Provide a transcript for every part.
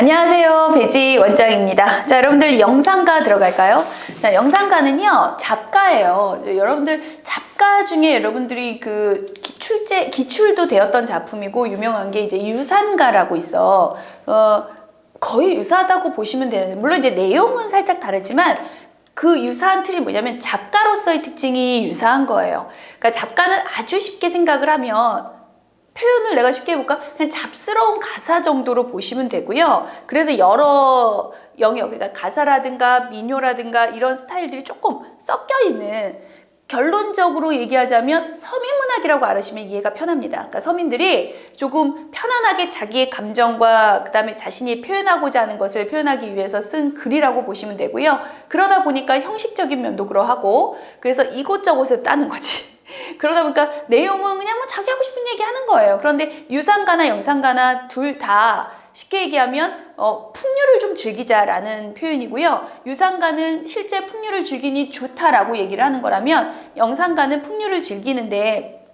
안녕하세요. 배지 원장입니다. 자, 여러분들 영상가 들어갈까요? 자, 영상가는요, 작가예요. 여러분들 작가 중에 여러분들이 그 기출제, 기출도 되었던 작품이고, 유명한 게 이제 유산가라고 있어. 어, 거의 유사하다고 보시면 되는데, 물론 이제 내용은 살짝 다르지만, 그 유사한 틀이 뭐냐면 작가로서의 특징이 유사한 거예요. 그러니까 작가는 아주 쉽게 생각을 하면 표현을 내가 쉽게 해볼까? 그냥 잡스러운 가사 정도로 보시면 되고요. 그래서 여러 영역, 그러니까 가사라든가 민요라든가 이런 스타일들이 조금 섞여 있는 결론적으로 얘기하자면 서민문학이라고 알으시면 이해가 편합니다. 그러니까 서민들이 조금 편안하게 자기의 감정과 그다음에 자신이 표현하고자 하는 것을 표현하기 위해서 쓴 글이라고 보시면 되고요. 그러다 보니까 형식적인 면도 그러하고 그래서 이곳저곳에 따는 거지. 그러다 보니까 내용은 그냥 뭐 자기 하고 싶은 얘기 하는 거예요. 그런데 유상가나 영상가나 둘 다 쉽게 얘기하면 어, 풍류를 좀 즐기자라는 표현이고요. 유상가는 실제 풍류를 즐기니 좋다라고 얘기를 하는 거라면 영상가는 풍류를 즐기는데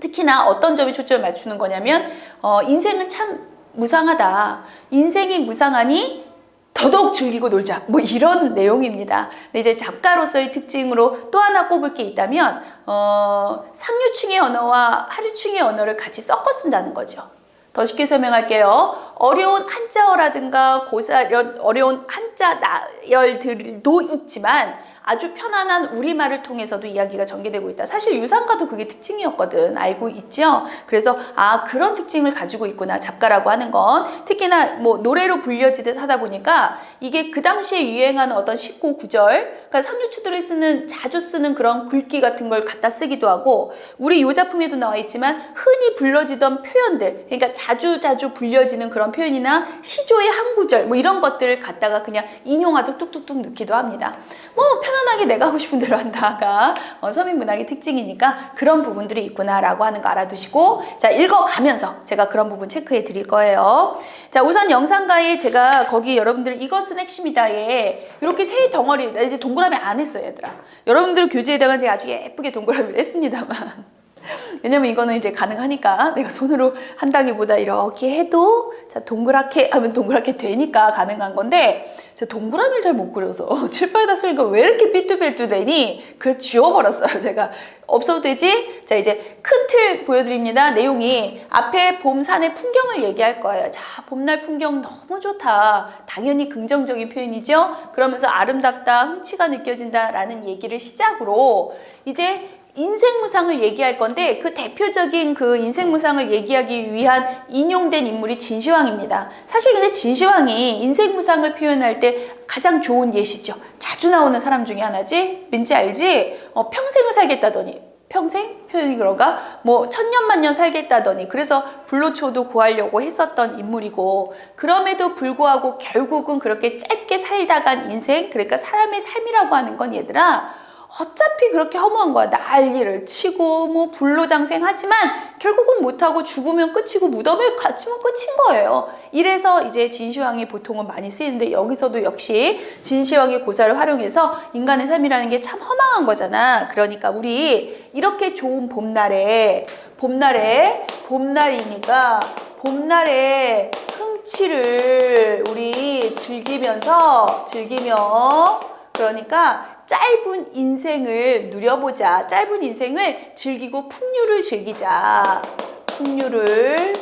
특히나 어떤 점에 초점을 맞추는 거냐면 어, 인생은 참 무상하다. 인생이 무상하니 더더욱 즐기고 놀자. 뭐 이런 내용입니다. 이제 작가로서의 특징으로 또 하나 꼽을 게 있다면 어, 상류층의 언어와 하류층의 언어를 같이 섞어 쓴다는 거죠. 더 쉽게 설명할게요. 어려운 한자어라든가 고사 어려운 한자 나열들도 있지만 아주 편안한 우리말을 통해서도 이야기가 전개되고 있다. 사실 유산가도 그게 특징이었거든. 알고 있죠? 그래서 아 그런 특징을 가지고 있구나. 작가라고 하는 건 특히나 뭐 노래로 불려지듯 하다 보니까 이게 그 당시에 유행하는 어떤 19 구절, 그러니까 상류추들이 쓰는 자주 쓰는 그런 글귀 같은 걸 갖다 쓰기도 하고 우리 요 작품에도 나와 있지만 흔히 불러지던 표현들, 그러니까 자주 자주 불려지는 그런 표현이나 시조의 한 구절 뭐 이런 것들을 갖다가 그냥 인용하듯 뚝뚝뚝 넣기도 합니다. 뭐 편안하게 내가 하고 싶은 대로 한다가 어, 서민 문학의 특징이니까 그런 부분들이 있구나라고 하는 거 알아두시고 자 읽어가면서 제가 그런 부분 체크해 드릴 거예요. 자 우선 영상가에 제가 거기 여러분들 이것은 핵심이다에 이렇게 세 덩어리 나 이제 동그라미 안 했어요 얘들아. 여러분들 교재에다가 제가 아주 예쁘게 동그라미를 했습니다만 왜냐면 이거는 이제 가능하니까 내가 손으로 한다기보다 이렇게 해도 자 동그랗게 하면 동그랗게 되니까 가능한 건데 제가 동그라미를 잘 못 그려서 칠판에다 쓰니까 왜 이렇게 삐뚤빼뚤되니? 그걸 지워버렸어요. 제가 없어도 되지? 자 이제 큰 틀 보여드립니다. 내용이 앞에 봄 산의 풍경을 얘기할 거예요. 자 봄날 풍경 너무 좋다. 당연히 긍정적인 표현이죠? 그러면서 아름답다 흥치가 느껴진다 라는 얘기를 시작으로 이제 인생무상을 얘기할 건데 그 대표적인 그 인생무상을 얘기하기 위한 인용된 인물이 진시황입니다. 사실 근데 진시황이 인생무상을 표현할 때 가장 좋은 예시죠. 자주 나오는 사람 중에 하나지. 왠지 알지? 어, 평생을 살겠다더니 평생 표현이 그런가? 뭐 천년만년 살겠다더니 그래서 불로초도 구하려고 했었던 인물이고 그럼에도 불구하고 결국은 그렇게 짧게 살다간 인생 그러니까 사람의 삶이라고 하는 건 얘들아 어차피 그렇게 허무한 거야. 난리를 치고 뭐 불로장생하지만 결국은 못하고 죽으면 끝이고 무덤에 갇히면 끝인 거예요. 이래서 이제 진시황이 보통은 많이 쓰이는데 여기서도 역시 진시황의 고사를 활용해서 인간의 삶이라는 게 참 허망한 거잖아. 그러니까 우리 이렇게 좋은 봄날에 봄날에 봄날이니까 봄날에 흥치를 우리 즐기면서 즐기며 그러니까 짧은 인생을 누려보자. 짧은 인생을 즐기고 풍류를 즐기자. 풍류를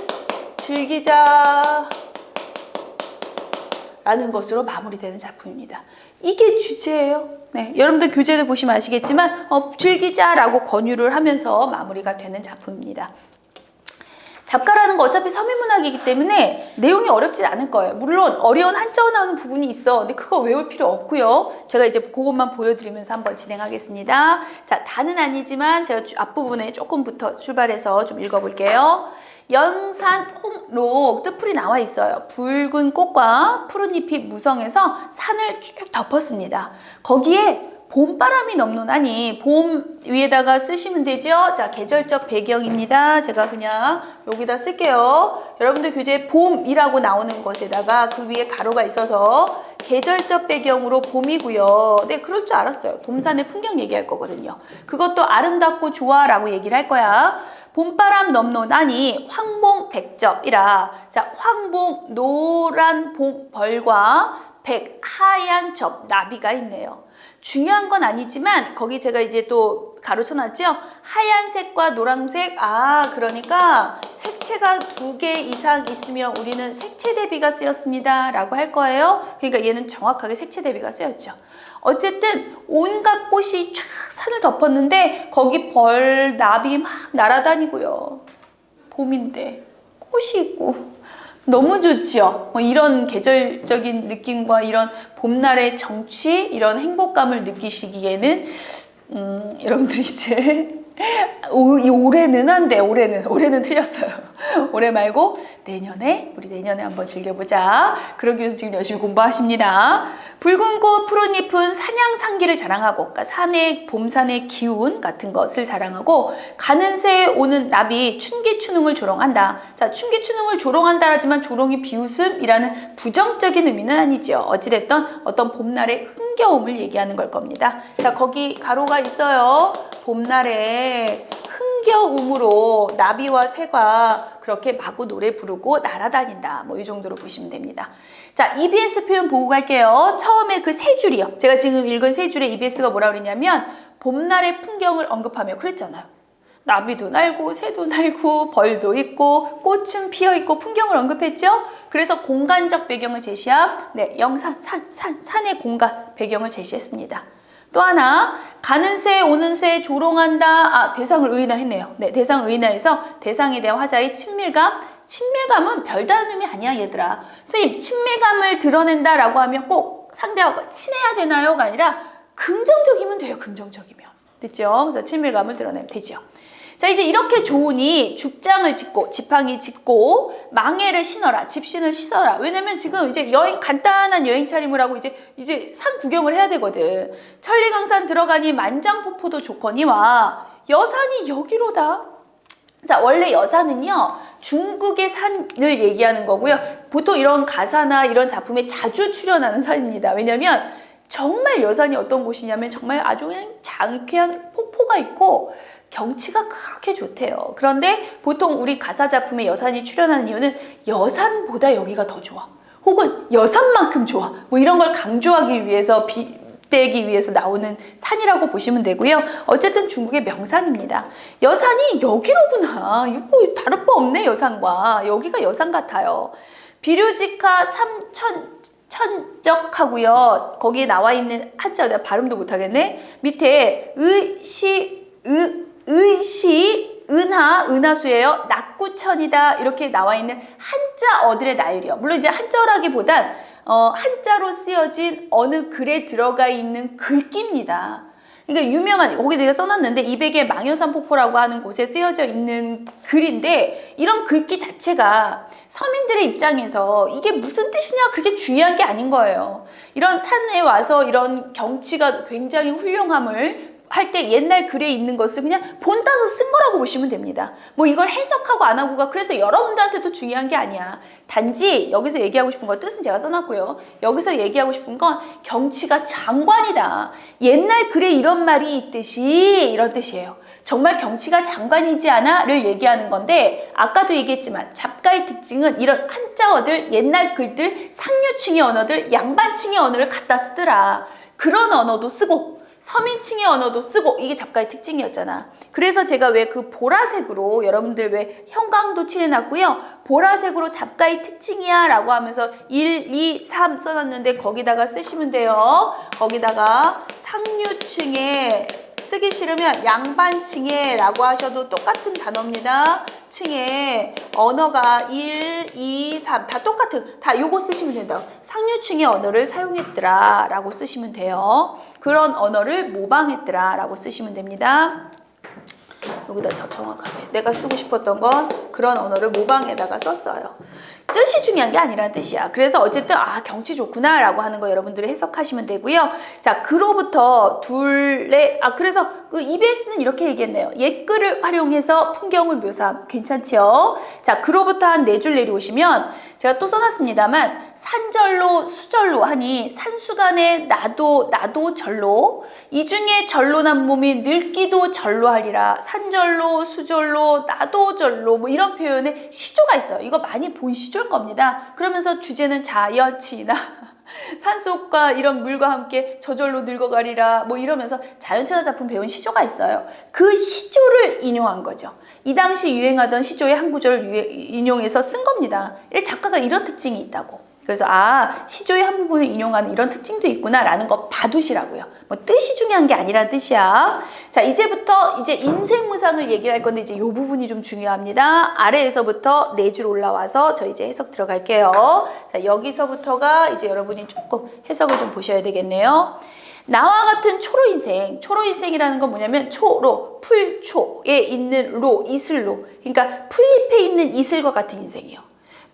즐기자. 라는 것으로 마무리되는 작품입니다. 이게 주제예요. 네, 여러분들 교재를 보시면 아시겠지만 어, 즐기자라고 권유를 하면서 마무리가 되는 작품입니다. 작가라는 거 어차피 서민문학이기 때문에 내용이 어렵진 않을 거예요. 물론 어려운 한자어 나오는 부분이 있어. 근데 그거 외울 필요 없고요. 제가 이제 그것만 보여드리면서 한번 진행하겠습니다. 자, 다는 아니지만 제가 앞부분에 조금부터 출발해서 좀 읽어볼게요. 연산 홍록 뜻풀이 나와 있어요. 붉은 꽃과 푸른 잎이 무성해서 산을 쭉 덮었습니다. 거기에 봄바람이 넘노나니 봄 위에다가 쓰시면 되죠. 자, 계절적 배경입니다. 제가 그냥 여기다 쓸게요. 여러분들 교재에 봄이라고 나오는 것에다가 그 위에 가로가 있어서 계절적 배경으로 봄이고요. 네, 그럴 줄 알았어요. 봄산의 풍경 얘기할 거거든요. 그것도 아름답고 좋아라고 얘기를 할 거야. 봄바람 넘노나니 황봉 백접이라. 자, 황봉 노란 봉 벌과 백 하얀 접 나비가 있네요. 중요한 건 아니지만 거기 제가 이제 또 가로쳐 놨죠. 하얀색과 노란색. 아, 그러니까 색채가 두 개 이상 있으면 우리는 색채 대비가 쓰였습니다 라고 할 거예요. 그러니까 얘는 정확하게 색채 대비가 쓰였죠. 어쨌든 온갖 꽃이 쫙 산을 덮었는데 거기 벌, 나비 막 날아다니고요. 봄인데 꽃이 있고 너무 좋지요. 뭐 이런 계절적인 느낌과 이런 봄날의 정취, 이런 행복감을 느끼시기에는 음, 여러분들이 이제 오, 이 올해는 안 돼. 올해는 올해는 틀렸어요. 올해 말고 내년에 우리 내년에 한번 즐겨보자. 그러기 위해서 지금 열심히 공부하십니다. 붉은 꽃 푸른 잎은 산양 상기를 자랑하고, 그러니까 산의 봄산의 기운 같은 것을 자랑하고 가는 새에 오는 나비 춘기추능을 조롱한다. 자, 춘기추능을 조롱한다라지만 조롱이 비웃음이라는 부정적인 의미는 아니죠. 어찌됐든 어떤 봄날의 흥 겨움을 얘기하는 걸 겁니다. 자, 거기 가로가 있어요. 봄날에 흥겨움으로 나비와 새가 그렇게 마구 노래 부르고 날아다닌다. 뭐 이 정도로 보시면 됩니다. 자, EBS 표현 보고 갈게요. 처음에 그 세 줄이요. 제가 지금 읽은 세 줄에 EBS가 뭐라 그랬냐면 봄날의 풍경을 언급하며 그랬잖아요. 나비도 날고 새도 날고 벌도 있고 꽃은 피어 있고 풍경을 언급했죠. 그래서 공간적 배경을 제시한 네, 영산 산, 산 산의 공간 배경을 제시했습니다. 또 하나 가는 새 오는 새 조롱한다. 아 대상을 의인화했네요. 네 대상 의인화해서 대상에 대한 화자의 친밀감. 친밀감은 별다른 의미 아니야 얘들아. 선생님 친밀감을 드러낸다 라고 하면 꼭 상대하고 친해야 되나요가 아니라 긍정적이면 돼요. 긍정적이면 됐죠? 그래서 친밀감을 드러내면 되죠. 자 이제 이렇게 좋으니 죽장을 짓고 지팡이 짓고 망해를 신어라 집신을 씻어라. 왜냐면 지금 이제 여행 간단한 여행 차림을 하고 이제 이제 산 구경을 해야 되거든. 천리강산 들어가니 만장폭포도 좋거니와. 여산이 여기로다. 자 원래 여산은요 중국의 산을 얘기하는 거고요. 보통 이런 가사나 이런 작품에 자주 출연하는 산입니다. 왜냐면 정말 여산이 어떤 곳이냐면 정말 아주 그냥 장쾌한 폭포가 있고 경치가 그렇게 좋대요. 그런데 보통 우리 가사 작품에 여산이 출연하는 이유는 여산보다 여기가 더 좋아. 혹은 여산만큼 좋아. 뭐 이런 걸 강조하기 위해서 빗대기 위해서 나오는 산이라고 보시면 되고요. 어쨌든 중국의 명산입니다. 여산이 여기로구나. 이거 다를 바 없네 여산과. 여기가 여산 같아요. 비류지카 삼천 천적하고요. 거기에 나와 있는 한자 내가 발음도 못하겠네. 밑에 의시 의 의시 은하 은하수예요. 낙구천이다 이렇게 나와 있는 한자 어들의 나열이요. 물론 이제 한자라기보단 어, 한자로 쓰여진 어느 글에 들어가 있는 글귀입니다. 그러니까 유명한 거기 내가 써놨는데 이백의 망여산 폭포라고 하는 곳에 쓰여져 있는 글인데 이런 글귀 자체가 서민들의 입장에서 이게 무슨 뜻이냐 그렇게 중요한 게 아닌 거예요. 이런 산에 와서 이런 경치가 굉장히 훌륭함을 할 때 옛날 글에 있는 것을 그냥 본따서 쓴 거라고 보시면 됩니다. 뭐 이걸 해석하고 안 하고가 그래서 여러분들한테도 중요한 게 아니야. 단지 여기서 얘기하고 싶은 거 뜻은 제가 써놨고요. 여기서 얘기하고 싶은 건 경치가 장관이다. 옛날 글에 이런 말이 있듯이 이런 뜻이에요. 정말 경치가 장관이지 않아를 얘기하는 건데 아까도 얘기했지만 작가의 특징은 이런 한자어들 옛날 글들 상류층의 언어들 양반층의 언어를 갖다 쓰더라. 그런 언어도 쓰고 서민층의 언어도 쓰고 이게 작가의 특징이었잖아. 그래서 제가 왜 그 보라색으로 여러분들 왜 형광도 칠해놨고요. 보라색으로 작가의 특징이야 라고 하면서 1, 2, 3 써놨는데 거기다가 쓰시면 돼요. 거기다가 상류층에 쓰기 싫으면 양반층에 라고 하셔도 똑같은 단어입니다. 층에 언어가 1, 2, 3 다 똑같은 다 요거 쓰시면 된다. 상류층의 언어를 사용했더라 라고 쓰시면 돼요. 그런 언어를 모방했더라 라고 쓰시면 됩니다. 여기다 더 정확하게 내가 쓰고 싶었던 건 그런 언어를 모방에다가 썼어요. 뜻이 중요한 게 아니라는 뜻이야. 그래서 어쨌든 아 경치 좋구나라고 하는 거 여러분들이 해석하시면 되고요. 자 그로부터 둘레 아 그래서 그 EBS는 이렇게 얘기했네요. 옛글을 활용해서 풍경을 묘사 괜찮지요? 자 그로부터 한 네 줄 내려오시면 제가 또 써놨습니다만 산절로 수절로 하니 산수간에 나도 나도 절로 이 중에 절로 난 몸이 늙기도 절로 하리라 산절로 수절로 나도 절로 뭐 이런 표현에 시조가 있어요. 이거 많이 본 시조일 겁니다. 그러면서 주제는 자연치나 산속과 이런 물과 함께 저절로 늙어가리라 뭐 이러면서 자연체나 작품 배운 시조가 있어요. 그 시조를 인용한 거죠. 이 당시 유행하던 시조의 한 구절을 인용해서 쓴 겁니다. 이 작가가 이런 특징이 있다고. 그래서 아 시조의 한 부분을 인용하는 이런 특징도 있구나라는 거 봐두시라고요. 뭐 뜻이 중요한 게 아니란 뜻이야. 자 이제부터 이제 인생 무상을 얘기할 건데 이제 이 부분이 좀 중요합니다. 아래에서부터 네 줄 올라와서 저 이제 해석 들어갈게요. 자 여기서부터가 이제 여러분이 조금 해석을 좀 보셔야 되겠네요. 나와 같은 초로 인생, 초로 인생이라는 건 뭐냐면 초로, 풀초에 있는 로, 이슬로. 그러니까 풀잎에 있는 이슬과 같은 인생이에요.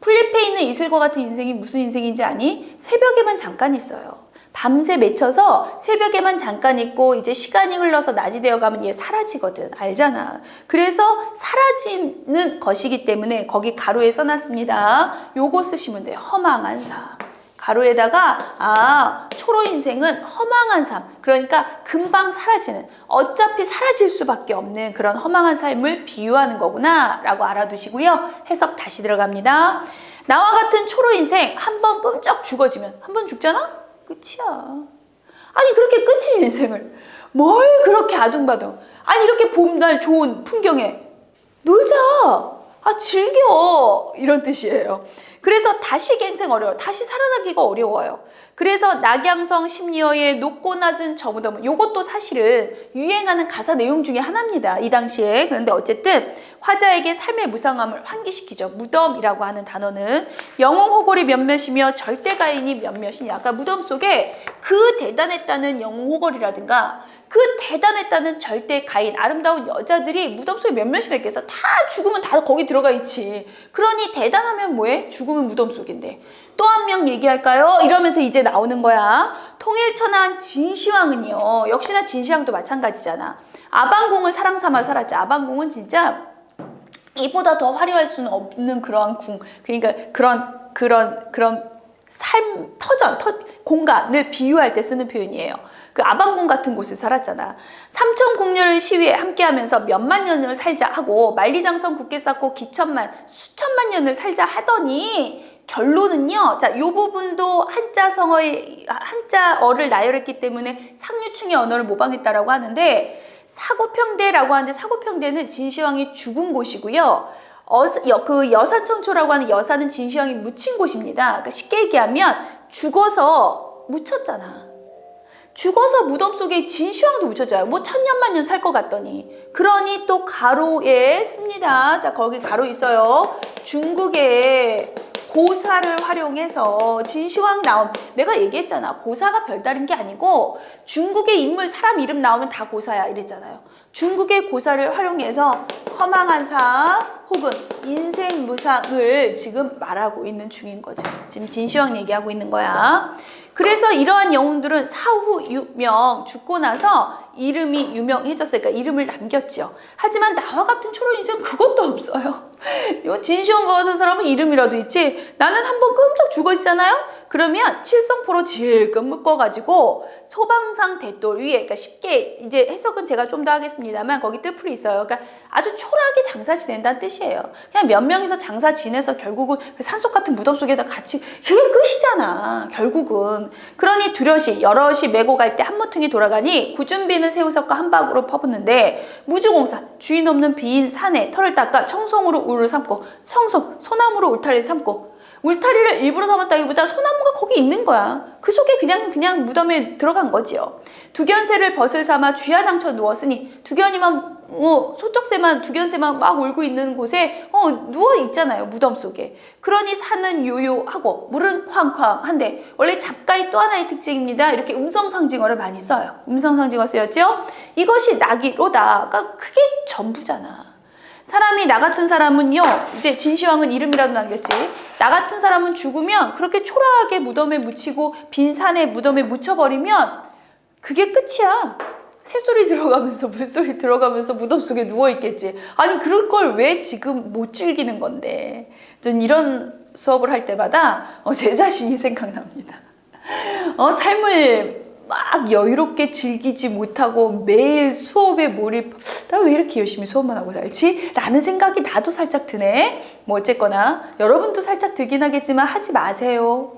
풀잎에 있는 이슬과 같은 인생이 무슨 인생인지 아니? 새벽에만 잠깐 있어요. 밤새 맺혀서 새벽에만 잠깐 있고 이제 시간이 흘러서 낮이 되어 가면 얘 사라지거든. 알잖아. 그래서 사라지는 것이기 때문에 거기 가로에 써놨습니다. 요거 쓰시면 돼요. 허망한 삶. 가로에다가 아 초로 인생은 허망한 삶. 그러니까 금방 사라지는 어차피 사라질 수밖에 없는 그런 허망한 삶을 비유하는 거구나 라고 알아두시고요. 해석 다시 들어갑니다. 나와 같은 초로 인생 한 번 끔쩍 죽어지면 한 번 죽잖아? 끝이야. 아니 그렇게 끝인 인생을 뭘 그렇게 아둥바둥 아니 이렇게 봄날 좋은 풍경에 놀자. 아, 즐겨. 이런 뜻이에요. 그래서 다시 갱생 어려워요. 다시 살아나기가 어려워요. 그래서 낙양성 심리어의 높고 낮은 저무덤. 요것도 사실은 유행하는 가사 내용 중에 하나입니다. 이 당시에. 그런데 어쨌든 화자에게 삶의 무상함을 환기시키죠. 무덤이라고 하는 단어는 영웅 호골이 몇몇이며 절대 가인이 몇몇이냐. 아까 무덤 속에 그 대단했다는 영웅 호골이라든가 그 대단했다는 절대 가인 아름다운 여자들이 무덤 속에 몇몇이나 있겠어? 다 죽으면 다 거기 들어가 있지. 그러니 대단하면 뭐해? 죽으면 무덤 속인데. 또 한 명 얘기할까요? 이러면서 이제 나오는 거야. 통일천한 진시황은요. 역시나 진시황도 마찬가지잖아. 아방궁을 사랑 삼아 살았지. 아방궁은 진짜 이보다 더 화려할 수는 없는 그러한 궁 그러니까 그런 그런 그런 삶 터전 터, 공간을 비유할 때 쓰는 표현이에요. 그 아방궁 같은 곳에 살았잖아. 삼천 국녀를 시위에 함께하면서 몇만 년을 살자 하고 만리장성 굳게 쌓고 기천만 수천만 년을 살자 하더니 결론은요. 자, 요 부분도 한자 성어의 한자어를 나열했기 때문에 상류층의 언어를 모방했다라고 하는데 사고평대라고 하는데 사고평대는 진시황이 죽은 곳이고요. 어, 여, 그 여사청초라고 하는 여사는 진시황이 묻힌 곳입니다. 그러니까 쉽게 얘기하면 죽어서 묻혔잖아. 죽어서 무덤 속에 진시황도 묻혔잖아요. 뭐 천년만년 살 것 같더니. 그러니 또 가로에 씁니다. 자, 거기 가로 있어요. 중국의 고사를 활용해서 진시황 나온 내가 얘기했잖아. 고사가 별다른 게 아니고 중국의 인물 사람 이름 나오면 다 고사야 이랬잖아요. 중국의 고사를 활용해서 허망한 삶 혹은 인생 무상을 지금 말하고 있는 중인 거죠. 지금 진시황 얘기하고 있는 거야. 그래서 이러한 영웅들은 사후 유명 죽고 나서 이름이 유명해졌어요. 그러니까 이름을 남겼죠. 하지만 나와 같은 초로 인생 그것도 없어요. 요 진시황 같은 사람은 이름이라도 있지. 나는 한 번 끔찍 죽어 있잖아요. 그러면 칠성포로 질끔 묶어가지고 소방상 대돌 위에, 그러니까 쉽게 이제 해석은 제가 좀 더 하겠습니다만 거기 뜻풀이 있어요. 그러니까 아주 초라하게 장사 지낸다는 뜻이에요. 그냥 몇 명이서 장사 지내서 결국은 그 산속 같은 무덤 속에다 같이 그게 끝이잖아. 결국은 그러니 두려시 여럿이 메고 갈 때 한 모퉁이 돌아가니 구준비는 새우석과 한박으로 퍼붓는데 무주공사 주인 없는 빈 산에 털을 닦아 청송으로 울을 삼고 청송 소나무로 울타리를 삼고 울타리를 일부러 삼았다기보다 소나무가 거기 있는 거야. 그 속에 그냥 그냥 무덤에 들어간 거지요. 두견새를 벗을 삼아 쥐야장쳐 누웠으니 두견이만 어, 소쩍새만 두견새만 막 울고 있는 곳에 어, 누워 있잖아요 무덤 속에. 그러니 산은 요요하고 물은 쾅쾅한데 원래 작가의 또 하나의 특징입니다. 이렇게 음성 상징어를 많이 써요. 음성 상징어 쓰였죠? 이것이 낙이로다. 그러니까 그게 전부잖아. 사람이 나 같은 사람은요, 이제 진시황은 이름이라도 남겼지. 나 같은 사람은 죽으면 그렇게 초라하게 무덤에 묻히고 빈 산에 무덤에 묻혀버리면 그게 끝이야. 새소리 들어가면서 물소리 들어가면서 무덤 속에 누워 있겠지. 아니 그럴 걸 왜 지금 못 즐기는 건데. 전 이런 수업을 할 때마다 어, 제 자신이 생각납니다. 어, 삶을 막 여유롭게 즐기지 못하고 매일 수업에 몰입. 나 왜 이렇게 열심히 수업만 하고 살지? 라는 생각이 나도 살짝 드네. 뭐 어쨌거나 여러분도 살짝 들긴 하겠지만 하지 마세요.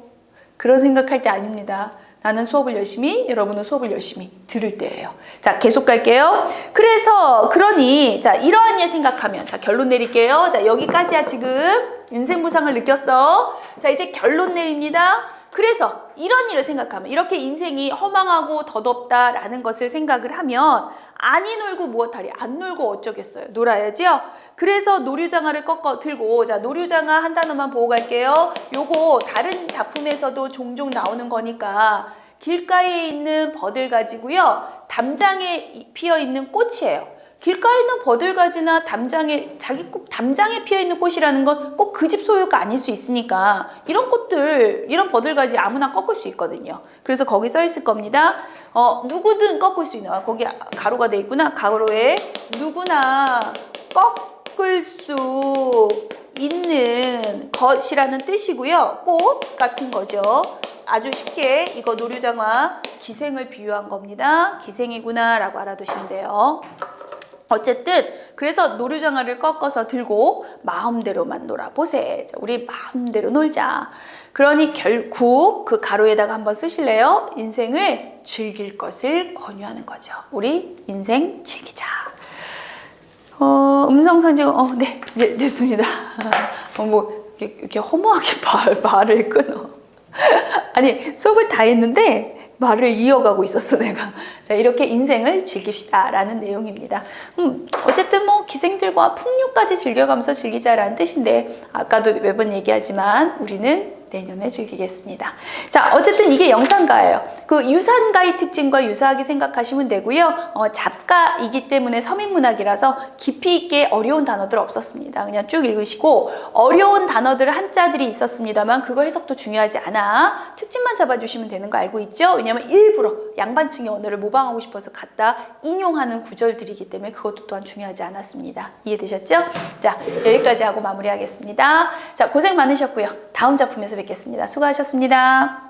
그런 생각할 때 아닙니다. 나는 수업을 열심히, 여러분은 수업을 열심히 들을 때예요. 자, 계속 갈게요. 그래서 그러니 자, 이러한 일 생각하면 자, 결론 내릴게요. 자, 여기까지야 지금. 인생 보상을 느꼈어. 자, 이제 결론 내립니다. 그래서 이런 일을 생각하면 이렇게 인생이 허망하고 더덥다라는 것을 생각을 하면 아니 놀고 무엇하리? 안 놀고 어쩌겠어요? 놀아야지요. 그래서 노류장화를 꺾어 들고 자 노류장화 한 단어만 보고 갈게요. 요거 다른 작품에서도 종종 나오는 거니까 길가에 있는 버들 가지고요. 담장에 피어 있는 꽃이에요 길가에 있는 버들가지나 담장에 자기 꼭 담장에 피어 있는 꽃이라는 건 꼭 그 집 소유가 아닐 수 있으니까 이런 꽃들 이런 버들가지 아무나 꺾을 수 있거든요. 그래서 거기 써 있을 겁니다. 어 누구든 꺾을 수 있는 아, 거기 가로가 돼 있구나 가로에 누구나 꺾을 수 있는 것이라는 뜻이고요. 꽃 같은 거죠. 아주 쉽게 이거 노류장화 기생을 비유한 겁니다. 기생이구나 라고 알아두시면 돼요. 어쨌든 그래서 노루장화를 꺾어서 들고 마음대로만 놀아보세. 자, 우리 마음대로 놀자. 그러니 결국 그 가로에다가 한번 쓰실래요? 인생을 즐길 것을 권유하는 거죠. 우리 인생 즐기자. 어, 음성 상징, 어, 네, 이제 됐습니다. 어, 뭐, 이렇게, 이렇게 허무하게 말, 말을 끊어. 아니, 수업을 다 했는데, 말을 이어가고 있었어, 내가. 자, 이렇게 인생을 즐깁시다. 라는 내용입니다. 음, 어쨌든 뭐, 기생들과 풍류까지 즐겨가면서 즐기자라는 뜻인데, 아까도 매번 얘기하지만, 우리는 내년에 즐기겠습니다. 자, 어쨌든 이게 영상가예요. 그 유산가의 특징과 유사하게 생각하시면 되고요. 어, 작가이기 때문에 서민문학이라서 깊이 있게 어려운 단어들 없었습니다. 그냥 쭉 읽으시고 어려운 단어들 한자들이 있었습니다만 그거 해석도 중요하지 않아. 특징만 잡아주시면 되는 거 알고 있죠? 왜냐면 일부러 양반층의 언어를 모방하고 싶어서 갖다 인용하는 구절들이기 때문에 그것도 또한 중요하지 않았습니다. 이해되셨죠? 자, 여기까지 하고 마무리하겠습니다. 자, 고생 많으셨고요. 다음 작품에서 뵙겠습니다. 수고하셨습니다.